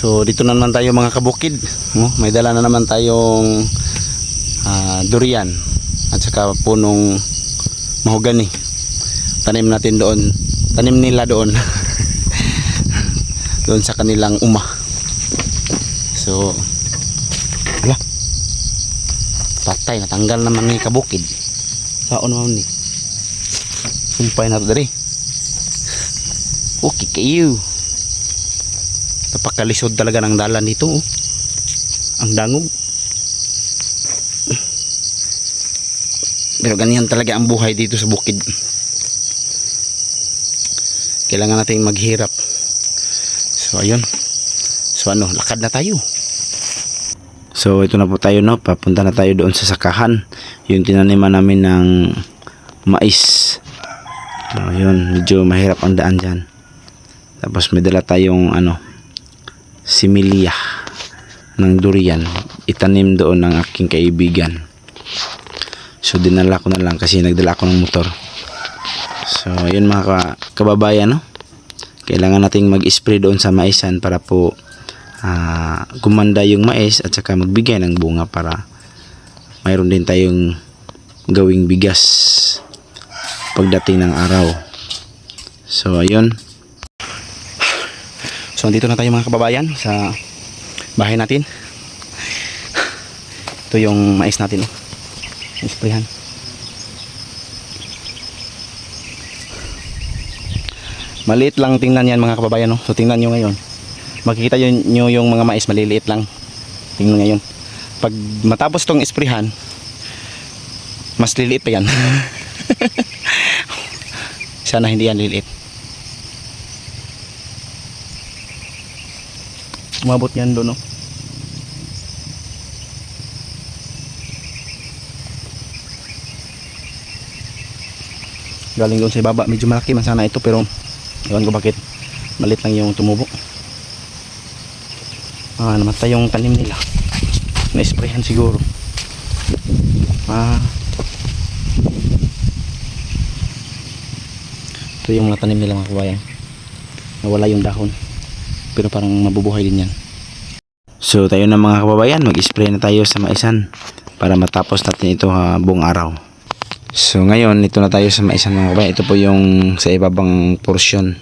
So dito na naman tayo mga kabukid. No? May dala na naman tayong ah, durian at saka punong mahogani. Tanim natin doon. Tanim nila doon. doon sa kanilang uma. So ala. Patay natanggal naman ni kabukid. Saon naman ni. Sumpay na to. Okay kayo. Napakalisod talaga ng dalan dito. oh. Ang dangog. Pero ganyan talaga ang buhay dito sa bukid. Kailangan nating maghirap. So ayun. So ano, lakad na tayo. So ito na po tayo no, papunta na tayo doon sa sakahan. Yung tinaniman namin ng mais. So, yun, medyo mahirap ang daan dyan. Tapos may dala tayong ano, similya ng durian. Itanim doon ng aking kaibigan. So dinala ko na lang kasi nagdala ako ng motor. So yun mga ka- kababayan no. Kailangan nating mag-spray doon sa maisan para po ah, gumanda yung mais at saka magbigay ng bunga para mayroon din tayong gawing bigas pagdating ng araw. So ayun. So andito na tayo mga kababayan sa bahay natin. Ito yung mais natin. Oh. Isprehan. Maliit lang tingnan yan mga kababayan. No? So tingnan nyo ngayon. Makikita nyo yung mga mais maliliit lang. Tingnan ngayon. Pag matapos tong isprehan, mas liliit pa yan. Sana hindi yan liliit. Umabot yan doon, no? Galing doon sa ibaba. Medyo malaki man sana ito pero ewan ko bakit malit lang yung tumubo. Ah, namatay yung tanim nila. Na-sprayhan siguro. Ah. Ito yung mga tanim nila mga kabayan. Nawala yung dahon. Pero parang mabubuhay din yan. So tayo na mga kababayan, mag-spray na tayo sa maisan para matapos natin ito ha, buong araw. So ngayon, ito na tayo sa maisan mga kababayan. Ito po yung sa ibabang portion.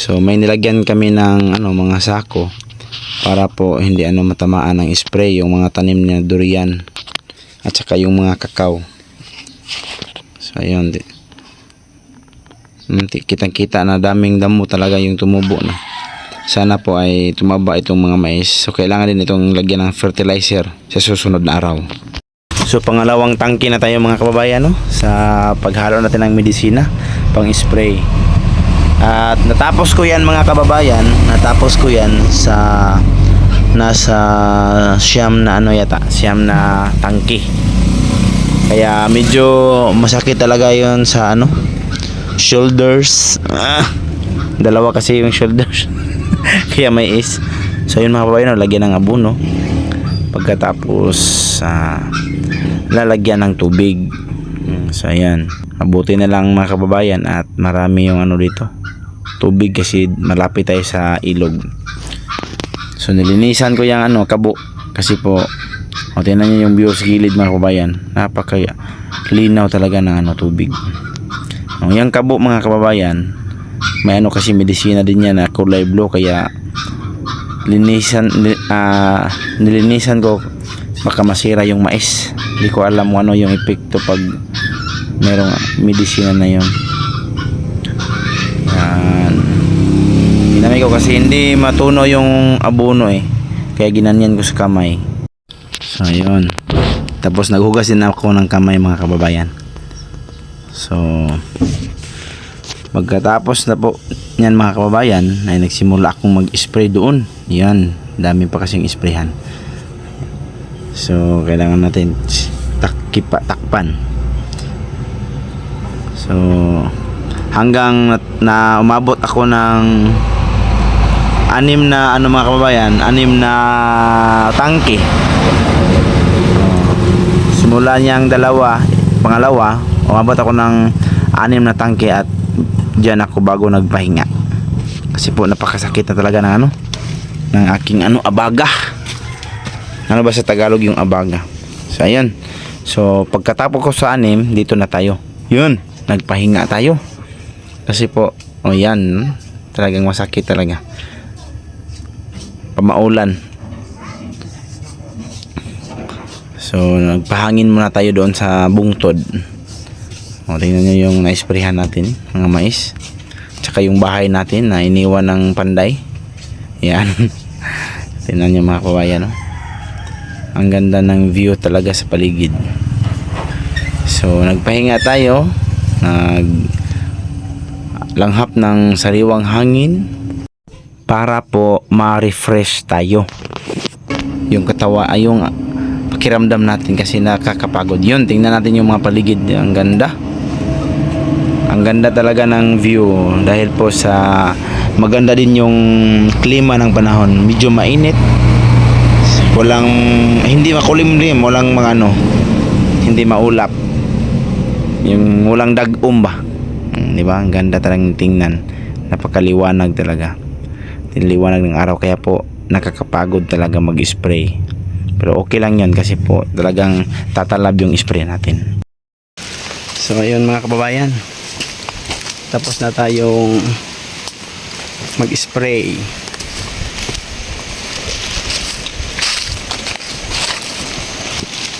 So may nilagyan kami ng ano mga sako para po hindi ano matamaan ng spray yung mga tanim na durian at saka yung mga kakao. So ayun. Mm, Kitang-kita na daming damo talaga yung tumubo na. Sana po ay tumaba itong mga mais. So kailangan din itong lagyan ng fertilizer sa susunod na araw. So pangalawang tangke na tayo mga kababayan no sa paghalo natin ng medisina pang spray. At natapos ko yan mga kababayan, natapos ko yan sa nasa siyam na ano yata, siyam na tangke. Kaya medyo masakit talaga yon sa ano shoulders. Ah, dalawa kasi yung shoulders. Kaya may is. So yun mga kababayan, lagyan ng abono. Pagkatapos ah, lalagyan ng tubig. Mm, So ayan. Mabuti na lang mga kababayan at marami yung ano dito. Tubig kasi malapit tayo sa ilog. So nilinisan ko yung ano, kabo. Kasi po, o tingnan nyo yung view sa gilid mga kababayan. Napaka linaw talaga ng ano, tubig. O, yung kabo mga kababayan, may ano kasi medisina din yan na kulay blue. Kaya linisan li, ah, nilinisan ko baka masira yung mais. Hindi ko alam ano yung epekto pag merong medisina na yun. Yan. Ginamit ko kasi hindi matuno yung abono eh. Kaya ginanyan ko sa kamay. So yun. Tapos naghugas din ako ng kamay mga kababayan. So Pagkatapos na po yan mga kababayan ay nagsimula akong mag-spray doon. Yan, dami pa kasing sprayhan. So, kailangan natin takipa, takpan. So, hanggang na, na umabot ako ng anim na ano mga kababayan, anim na tangke. Simula niyang dalawa, pangalawa, umabot ako ng anim na tangke at diyan ako bago nagpahinga. Kasi po napakasakit na talaga ng ano, ng aking ano abaga. Ano ba sa Tagalog yung abaga? So ayun. So pagkatapos ko sa anim, dito na tayo. Yun, nagpahinga tayo. Kasi po, oh yan, talagang masakit talaga. Pamaulan. So nagpahangin muna tayo doon sa bungtod. O, tingnan nyo yung naisprehan natin, mga mais. Tsaka yung bahay natin na iniwan ng panday. Yan. tingnan nyo mga kabayan. No? Ang ganda ng view talaga sa paligid. So, nagpahinga tayo. Nag langhap ng sariwang hangin para po ma-refresh tayo. Yung katawa ay yung pakiramdam natin kasi nakakapagod. Yun, tingnan natin yung mga paligid. Ang ganda. Ang ganda talaga ng view dahil po sa maganda din yung klima ng panahon. Medyo mainit. Walang hindi makulimlim, walang mga ano, hindi maulap. Yung walang dagom ba? Mm, Di ba? Ang ganda talagang tingnan. Napakaliwanag talaga. Liwanag ng araw kaya po nakakapagod talaga mag-spray. Pero okay lang yan kasi po talagang tatalab yung spray natin. So ayun mga kababayan. Tapos na tayong mag-spray.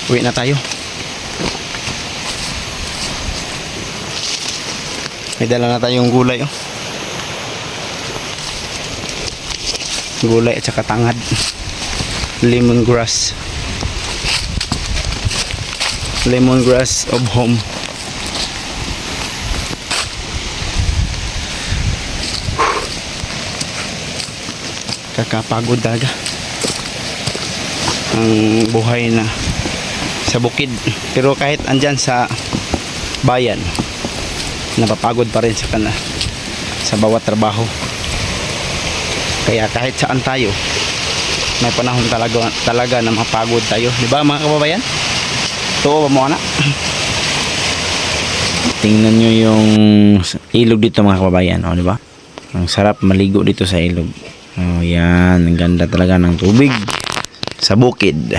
Uwi na tayo. May dala na tayong gulay oh. Gulay at saka tangad. Lemongrass. Lemongrass of home. Kakapagod talaga. Ang buhay na sa bukid. Pero kahit andyan sa bayan napapagod pa rin sa kana sa bawat trabaho. Kaya kahit saan tayo may panahon talaga talaga na mapagod tayo. Di ba mga kababayan? To ba mo na tingnan nyo yung ilog dito mga kababayan o di ba? Ang sarap maligo dito sa ilog Oh, yan. Ang ganda talaga ng tubig sa bukid.